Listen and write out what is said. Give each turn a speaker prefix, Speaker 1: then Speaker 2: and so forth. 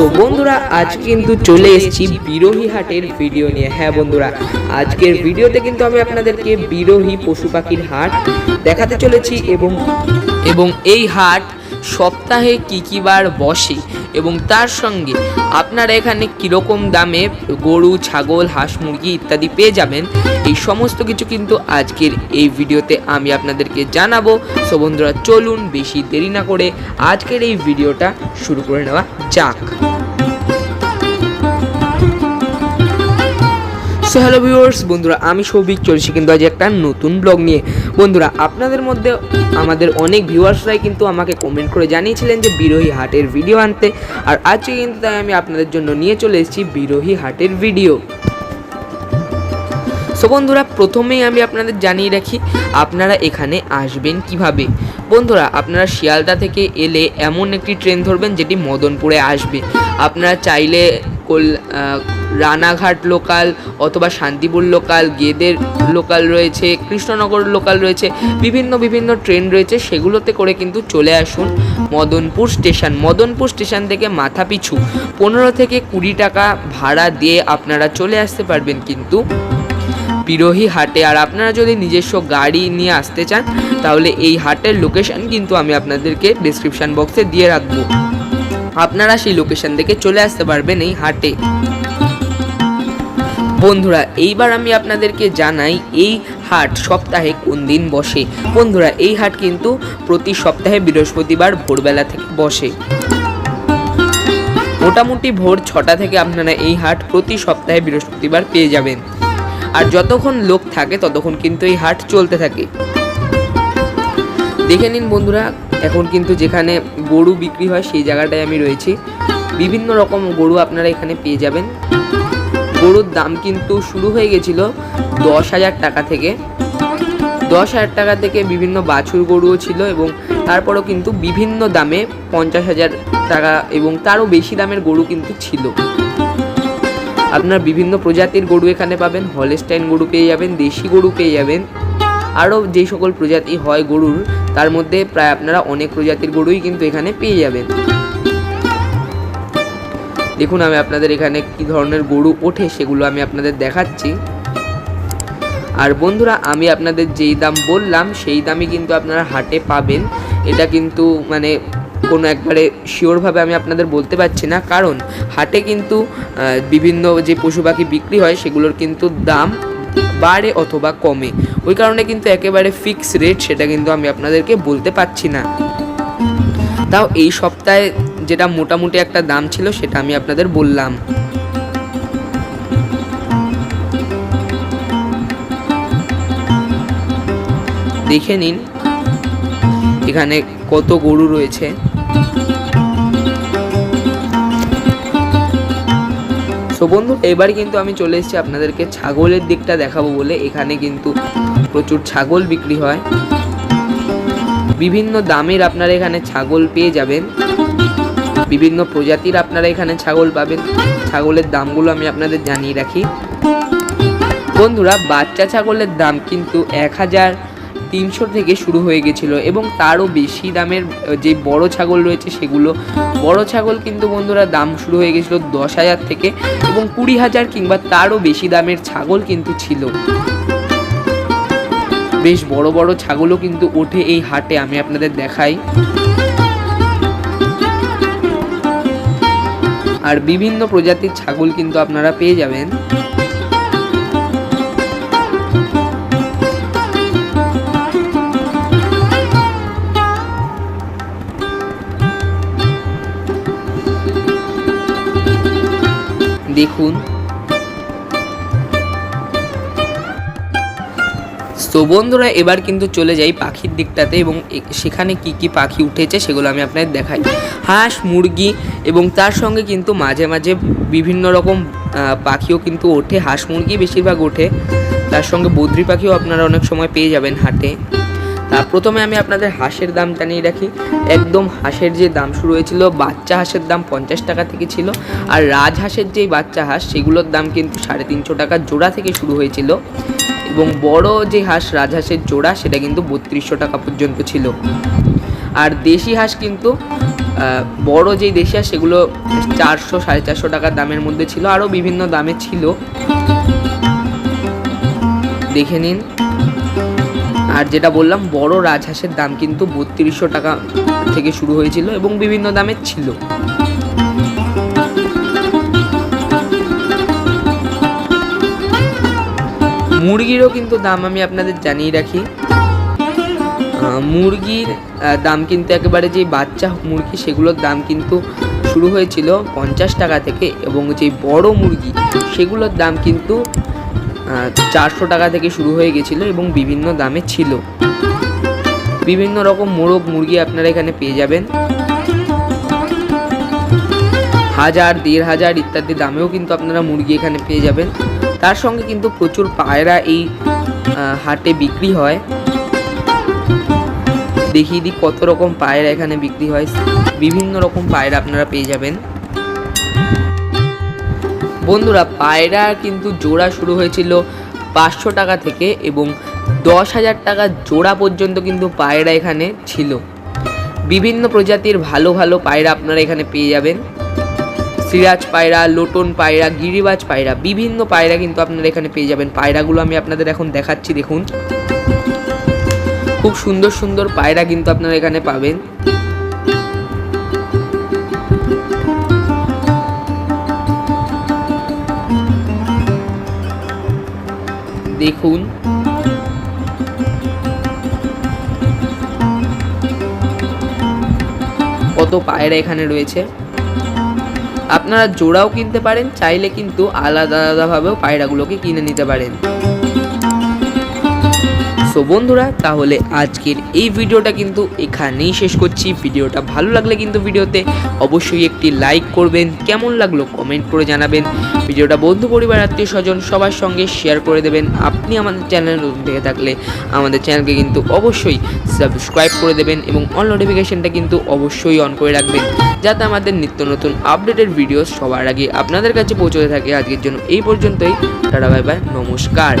Speaker 1: So বন্ধুরা, আজ কিন্তু চলে এসেছি বিরোহী হাটের ভিডিও নিয়ে। হ্যাঁ বন্ধুরা, আজকের ভিডিওতে কিন্তু আমি আপনাদেরকে বিরোহী পশু পাখির হাট দেখাতে চলেছি এবং এবং এই হাট সপ্তাহে কী কী বার বসে এবং তার সঙ্গে আপনারা এখানে কীরকম দামে গরু, ছাগল, হাঁস, মুরগি ইত্যাদি পেয়ে যাবেন, এই সমস্ত কিছু কিন্তু আজকের এই ভিডিওতে আমি আপনাদেরকে জানাব। সো বন্ধুরা, চলুন বেশি দেরি না করে আজকের এই ভিডিওটা শুরু করে নেওয়া যাক। সো হ্যালো ভিউয়ার্স বন্ধুরা, আমি সৌভিক চলছি কিন্তু আজ একটা নতুন ব্লগ নিয়ে। বন্ধুরা, আপনাদের মধ্যে আমাদের অনেক ভিউয়ার্সরাই কিন্তু আমাকে কমেন্ট করে জানিয়েছিলেন যে বিরোহী হাটের ভিডিও আনতে, আর আজকে কিন্তু তাই আমি আপনাদের জন্য নিয়ে চলে এসেছি বিরোহী হাটের ভিডিও সো বন্ধুরা, প্রথমেই আমি আপনাদের জানিয়ে রাখি, আপনারা এখানে আসবেন কীভাবে? বন্ধুরা, আপনারা শিয়ালদা থেকে এলে এমন একটি ট্রেন ধরবেন যেটি মদনপুরে আসবে। আপনারা চাইলে কল রানাঘাট লোকাল অথবা শান্তিপুর লোকাল, গেদের লোকাল রয়েছে, কৃষ্ণনগর লোকাল রয়েছে, বিভিন্ন বিভিন্ন ট্রেন রয়েছে, সেগুলোতে করে কিন্তু চলে আসুন মদনপুর স্টেশন। মদনপুর স্টেশন থেকে মাথা পিছু পনেরো থেকে কুড়ি টাকা ভাড়া দিয়ে আপনারা চলে আসতে পারবেন কিন্তু বিরোহী হাটে। আর আপনারা যদি নিজস্ব গাড়ি নিয়ে আসতে চান, তাহলে এই হাটের লোকেশন কিন্তু আমি আপনাদেরকে ডিসক্রিপশন বক্সে দিয়ে রাখব। আপনারা সেই লোকেশন থেকে চলে আসতে পারবেন এই হাটে। বন্ধুরা, এইবার আমি আপনাদেরকে জানাই এই হাট সপ্তাহে কোন দিন বসে। বন্ধুরা, এই হাট কিন্তু প্রতি সপ্তাহে বৃহস্পতিবার ভোরবেলা থেকে বসে। মোটামুটি ভোর ছটা থেকে আপনারা এই হাট প্রতি সপ্তাহে বৃহস্পতিবার পেয়ে যাবেন। আর যতক্ষণ লোক থাকে, ততক্ষণ কিন্তু এই হাট চলতে থাকে। দেখে নিন বন্ধুরা, এখন কিন্তু যেখানে গরু বিক্রি হয়, সেই জায়গাটায় আমি রয়েছি। বিভিন্ন রকম গরু আপনারা এখানে পেয়ে যাবেন। গরুর দাম কিন্তু শুরু হয়ে গেছিল দশ হাজার টাকা থেকে। দশ হাজার টাকা থেকে বিভিন্ন বাছুর গরুও ছিল এবং তারপরও কিন্তু বিভিন্ন দামে পঞ্চাশ হাজার টাকা এবং তারও বেশি দামের গরু কিন্তু ছিল। আপনার বিভিন্ন প্রজাতির গরু এখানে পাবেন, হলস্টাইন গরু পেয়ে যাবেন, দেশি গরু পেয়ে যাবেন। আরও যে সকল প্রজাতি হয় গরুর, তার মধ্যে প্রায় আপনারা অনেক প্রজাতির গরুই কিন্তু এখানে পেয়ে যাবেন। দেখুন আমি আপনাদের এখানে কি ধরনের গরু ওঠে সেগুলো আমি আপনাদের দেখাচ্ছি। আর বন্ধুরা, আমি আপনাদের যেই দাম বললাম, সেই দামই কিন্তু আপনারা হাটে পাবেন। এটা কিন্তু মানে কোনো একবারে শিওরভাবে আমি আপনাদের বলতে পারছি না। কারণ হাটে কিন্তু বিভিন্ন যে পশু পাখি বিক্রি হয়, সেগুলোর কিন্তু দাম বাড়ে অথবা কমে। ওই কারণে কিন্তু একেবারে ফিক্স রেট সেটা কিন্তু আমি আপনাদেরকে বলতে পারছি না। তাও এই সপ্তাহে যেটা মোটামুটি একটা দাম ছিল সেটা আমি আপনাদের বললাম। দেখে নিন, এখানে কত গরু রয়েছে। সো বন্ধু, এবার কিন্তু আমি চলে এসেছি আপনাদেরকে ছাগলের দিকটা দেখাবো বলে। এখানে কিন্তু প্রচুর ছাগল বিক্রি হয়। বিভিন্ন দামের আপনারা এখানে ছাগল পেয়ে যাবেন। বিভিন্ন প্রজাতির আপনারা এখানে ছাগল পাবেন। ছাগলের দামগুলো আমি আপনাদের জানিয়ে রাখি। বন্ধুরা, বাচ্চা ছাগলের দাম কিন্তু এক হাজার তিনশো থেকে শুরু হয়ে গেছিল এবং তারও বেশি দামের যে বড় ছাগল রয়েছে সেগুলো। বড় ছাগল কিন্তু বন্ধুরা, দাম শুরু হয়ে গেছিল দশ হাজার থেকে এবং কুড়ি হাজার কিংবা তারও বেশি দামের ছাগল কিন্তু ছিল। বেশ বড় বড় ছাগলও কিন্তু ওঠে এই হাটে, আমি আপনাদের দেখাই। আর বিভিন্ন প্রজাতির ছাগল কিন্তু আপনারা পেয়ে যাবেন। দেখুন তো বন্ধুরা, এবার কিন্তু চলে যাই পাখির দিকটাতে এবং সেখানে কি কি পাখি উঠেছে সেগুলো আমি আপনাদের দেখাই। হাঁস, মুরগি এবং তার সঙ্গে কিন্তু মাঝে মাঝে বিভিন্ন রকম পাখিও কিন্তু ওঠে। হাঁস, মুরগি বেশিরভাগ ওঠে। তার সঙ্গে বদ্রি পাখিও আপনারা অনেক সময় পেয়ে যাবেন হাটে। তা প্রথমে আমি আপনাদের হাঁসের দাম জানিয়ে রাখি। একদম হাঁসের যে দাম শুরু হয়েছিল, বাচ্চা হাঁসের দাম পঞ্চাশ টাকা থেকে ছিল আর রাজহাঁসের যেই বাচ্চা হাঁস, সেগুলোর দাম কিন্তু সাড়ে তিনশো টাকা জোড়া থেকে শুরু হয়েছিল। এবং বড় যে হাঁস, রাজহাঁসের জোড়া, সেটা কিন্তু বত্রিশশো টাকা পর্যন্ত ছিল। আর দেশি হাঁস কিন্তু বড় যেই দেশি হাঁস, সেগুলো চারশো, সাড়ে চারশো টাকার দামের মধ্যে ছিল, আরও বিভিন্ন দামে ছিল। দেখে নিন। আর যেটা বললাম, বড় রাজহাঁসের দাম কিন্তু বত্রিশশো টাকা থেকে শুরু হয়েছিল এবং বিভিন্ন দামের ছিল। মুরগিরও কিন্তু দাম আমি আপনাদের জানিয়ে রাখি। মুরগির দাম কিন্তু একেবারে যে বাচ্চা মুরগি, সেগুলোর দাম কিন্তু শুরু হয়েছিল পঞ্চাশ টাকা থেকে এবং যে বড় মুরগি, সেগুলোর দাম কিন্তু চারশো টাকা থেকে শুরু হয়ে গেছিল এবং বিভিন্ন দামে ছিল। বিভিন্ন রকম মোরগ মুরগি আপনারা এখানে পেয়ে যাবেন। হাজার, দেড় হাজার ইত্যাদি দামেও কিন্তু আপনারা মুরগি এখানে পেয়ে যাবেন। তার সঙ্গে কিন্তু প্রচুর পায়রা এই হাটে বিক্রি হয়। দেখিয়ে দিই কত রকম পায়রা এখানে বিক্রি হয়। বিভিন্ন রকম পায়রা আপনারা পেয়ে যাবেন। বন্ধুরা, পায়রা কিন্তু জোড়া শুরু হয়েছিল পাঁচশো টাকা থেকে এবং দশ হাজার টাকা জোড়া পর্যন্ত কিন্তু পায়রা এখানে ছিল। বিভিন্ন প্রজাতির ভালো ভালো পায়রা আপনারা এখানে পেয়ে যাবেন। সিরাজ পায়রা, লোটন পায়রা, গিরিবাজ পায়রা, বিভিন্ন পায়রা কিন্তু আপনারা এখানে পেয়ে যাবেন। পায়রাগুলো আমি আপনাদের এখন দেখাচ্ছি, দেখুন। খুব সুন্দর সুন্দর পায়রা কিন্তু আপনারা এখানে পাবেন। দেখুন। কত পায়রা এখানে রয়েছে। আপনারা জোড়াও কিনতে পারেন চাইলে কিন্তু আলাদা আলাদাভাবেও পায়রাগুলোকে কিনে নিতে পারেন। সো বন্ধুরা, তাহলে আজকের এই ভিডিওটা কিন্তু এখানেই শেষ করছি। ভিডিওটা ভালো লাগলে কিন্তু ভিডিওতে অবশ্যই একটি লাইক করবেন, কেমন লাগল কমেন্ট করে জানাবেন। ভিডিওটা বন্ধু পরিবার, আত্মীয় স্বজন সবার সঙ্গে শেয়ার করে দেবেন। আপনি আমাদের চ্যানেল থেকে থাকলে আমাদের চ্যানেলকে কিন্তু অবশ্যই সাবস্ক্রাইব করে দেবেন এবং অল নোটিফিকেশনটা কিন্তু অবশ্যই অন করে রাখবেন, যাতে আমাদের নিত্য নতুন আপডেটেড ভিডিও সবার আগে আপনাদের কাছে পৌঁছতে থাকে। আজকের জন্য এই পর্যন্তই। টাটা, বাই বাই, নমস্কার।